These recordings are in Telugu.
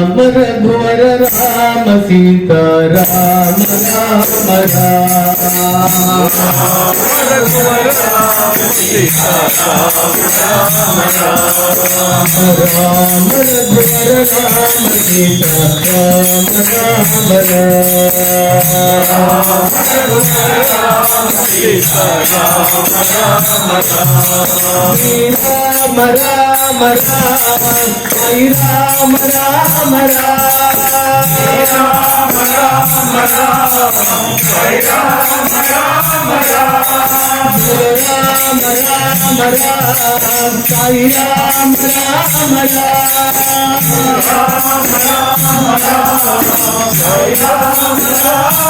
Rama రఘువర Rama భంజన Rama Rama Rama రఘువర Rama Om Rama Rama Rama Rama Rama Sita Rama Rama Rama రఘువర Rama Sita Rama Rama Rama Rama Hari Rama Rama Rama Rama Rama Rama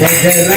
కవదలా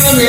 Radhe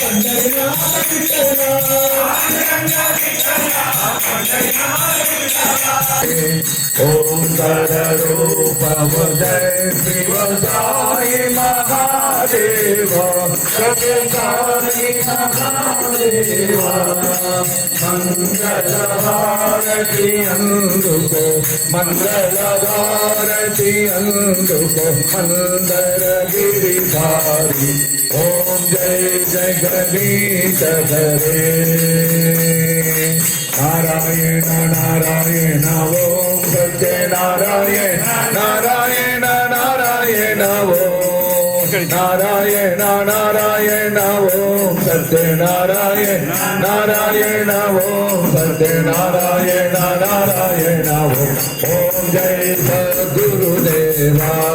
కన్నయ్యా Om రూపవ Jaya Shiva Deva, Shakyamuni Mahadeva, Mangala Bharati Anduko, Mangala Bharati Anduko, Om Jai Jai Ganita Dhare, Narayana Narayana Om Satya Narayana Narayana Om Satyanarayana Narayana Om Satyanarayana Narayana Om Om Jaya ಸದ್ಗುರುದೇವಾ